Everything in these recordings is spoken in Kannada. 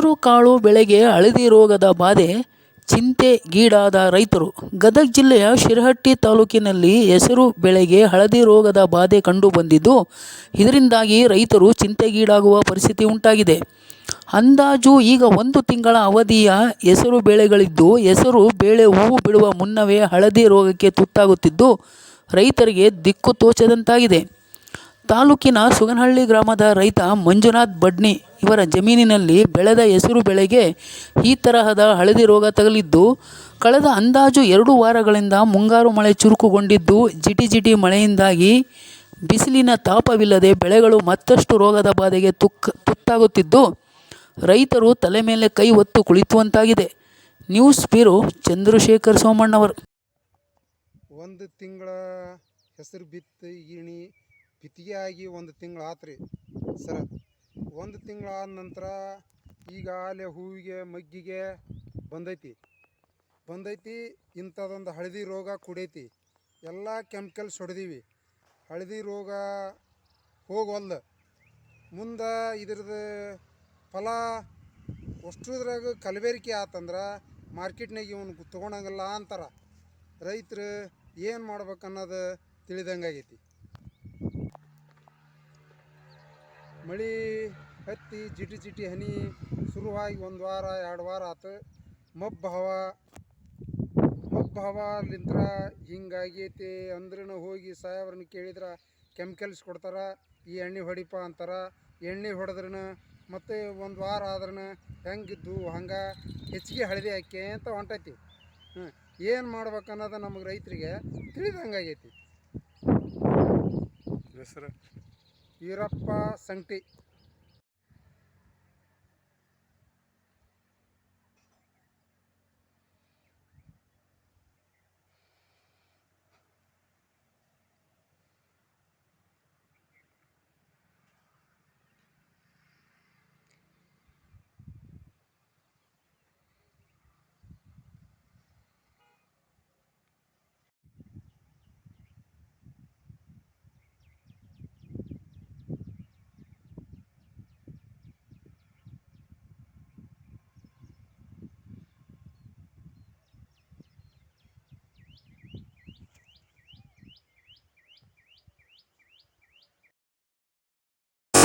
ಹೆಸರು ಕಾಳು ಬೆಳೆಗೆ ಹಳದಿ ರೋಗದ ಬಾಧೆ ಚಿಂತೆಗೀಡಾದ ರೈತರು. ಗದಗ ಜಿಲ್ಲೆಯ ಶಿರಹಟ್ಟಿ ತಾಲೂಕಿನಲ್ಲಿ ಹೆಸರು ಬೆಳೆಗೆ ಹಳದಿ ರೋಗದ ಬಾಧೆ ಕಂಡುಬಂದಿದ್ದು ಇದರಿಂದಾಗಿ ರೈತರು ಚಿಂತೆಗೀಡಾಗುವ ಪರಿಸ್ಥಿತಿ ಉಂಟಾಗಿದೆ. ಅಂದಾಜು ಈಗ ಒಂದು ತಿಂಗಳ ಅವಧಿಯ ಹೆಸರು ಬೆಳೆಗಳಿದ್ದು, ಹೆಸರು ಬೇಳೆ ಹೂವು ಬಿಡುವ ಮುನ್ನವೇ ಹಳದಿ ರೋಗಕ್ಕೆ ತುತ್ತಾಗುತ್ತಿದ್ದು, ರೈತರಿಗೆ ದಿಕ್ಕು ತೋಚದಂತಾಗಿದೆ. ತಾಲೂಕಿನ ಸುಗನಹಳ್ಳಿ ಗ್ರಾಮದ ರೈತ ಮಂಜುನಾಥ್ ಬಡ್ನಿ ಇವರ ಜಮೀನಿನಲ್ಲಿ ಬೆಳೆದ ಹೆಸರು ಬೆಳೆಗೆ ಈ ತರಹದ ಹಳದಿ ರೋಗ ತಗಲಿದ್ದು, ಕಳೆದ ಅಂದಾಜು ಎರಡು ವಾರಗಳಿಂದ ಮುಂಗಾರು ಮಳೆ ಚುರುಕುಗೊಂಡಿದ್ದು, ಜಿಟಿ ಜಿಟಿ ಮಳೆಯಿಂದಾಗಿ ಬಿಸಿಲಿನ ತಾಪವಿಲ್ಲದೆ ಬೆಳೆಗಳು ಮತ್ತಷ್ಟು ರೋಗದ ಬಾಧೆಗೆ ತುಕ್, ತುತ್ತಾಗುತ್ತಿದ್ದು, ರೈತರು ತಲೆ ಮೇಲೆ ಕೈ ಒತ್ತು ಕುಳಿತುವಂತಾಗಿದೆ. ನ್ಯೂಸ್ ಬ್ಯೂರೋ ಚಂದ್ರಶೇಖರ್ ಸೋಮಣ್ಣವರು. ಒಂದು ತಿಂಗಳ ಹೆಸರು ಬಿತ್ತು ಬಿತ್ತಿಗೆ ಆಗಿ ಒಂದು ತಿಂಗಳು ಆತ್ರಿ. ಸರ, ಒಂದು ತಿಂಗಳು ಆದ ನಂತರ ಈಗ ಆಲೆ ಹೂವಿಗೆ, ಮಗ್ಗಿಗೆ ಬಂದೈತಿ. ಬಂದೈತಿ ಇಂಥದ್ದೊಂದು ಹಳದಿ ರೋಗ ಕುಡೈತಿ. ಎಲ್ಲ ಕೆಮಿಕಲ್ಸ್ ಹೊಡೆದೀವಿ. ಹಳದಿ ರೋಗ ಹೋಗವಲ್ದು. ಮುಂದೆ ಇದ್ರದ್ದು ಫಲ ಅಷ್ಟುದ್ರಾಗ ಕಲಬೆರಿಕೆ ಆತಂದ್ರೆ ಮಾರ್ಕೆಟ್ನಾಗ ಇವನು ತೊಗೊಳಂಗಿಲ್ಲ ಅಂತಾರೆ. ರೈತರು ಏನು ಮಾಡ್ಬೇಕನ್ನೋದು ತಿಳಿದಂಗೆ ಆಗೈತಿ ಮಳೆ ಹತ್ತಿ, ಜಿಟಿ ಜಿಟಿ ಹನಿ ಶುರುವಾಗಿ ಒಂದು ವಾರ, ಎರಡು ವಾರ ಆತು. ಮಬ್ಬು ಹವಾ, ಮಬ್ಬು ಹವಾಲಿಂತ್ರ ಹಿಂಗಾಗೈತಿ ಅಂದ್ರೂ ಹೋಗಿ ಸಾಯವ್ರನ್ನ ಕೇಳಿದ್ರೆ, ಕೆಮಿಕಲ್ಸ್ ಕೊಡ್ತಾರೆ, ಈ ಎಣ್ಣೆ ಹೊಡಿಪ ಅಂತಾರೆ. ಎಣ್ಣೆ ಹೊಡೆದ್ರೂ ಮತ್ತು ಒಂದು ವಾರ ಆದ್ರೂ ಹೆಂಗಿದ್ದು ಹಂಗೆ ಹೆಚ್ಚಿಗೆ ಹಳದಿ ಹಾಕಿ ಅಂತ ಹೊಂಟೈತಿ. ಹ್ಞೂ ಏನು ಮಾಡ್ಬೇಕು ಅನ್ನೋದು ನಮಗೆ ರೈತರಿಗೆ ತಿಳಿದಂಗೆ ಆಗೈತಿ. ಹೆಸರು? ಈರಪ್ಪ ಸಂಗಟಿ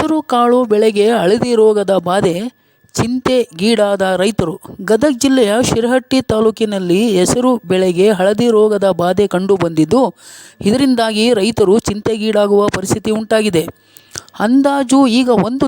ಹೆಸರು ಕಾಳು ಬೆಳೆಗೆ ಹಳದಿ ರೋಗದ ಬಾಧೆ ಚಿಂತೆಗೀಡಾದ ರೈತರು. ಗದಗ ಜಿಲ್ಲೆಯ ಶಿರಹಟ್ಟಿ ತಾಲೂಕಿನಲ್ಲಿ ಹೆಸರು ಬೆಳೆಗೆ ಹಳದಿ ರೋಗದ ಬಾಧೆ ಕಂಡುಬಂದಿದ್ದು, ಇದರಿಂದಾಗಿ ರೈತರು ಚಿಂತೆಗೀಡಾಗುವ ಪರಿಸ್ಥಿತಿ ಉಂಟಾಗಿದೆ. ಅಂದಾಜು ಈಗ ಒಂದು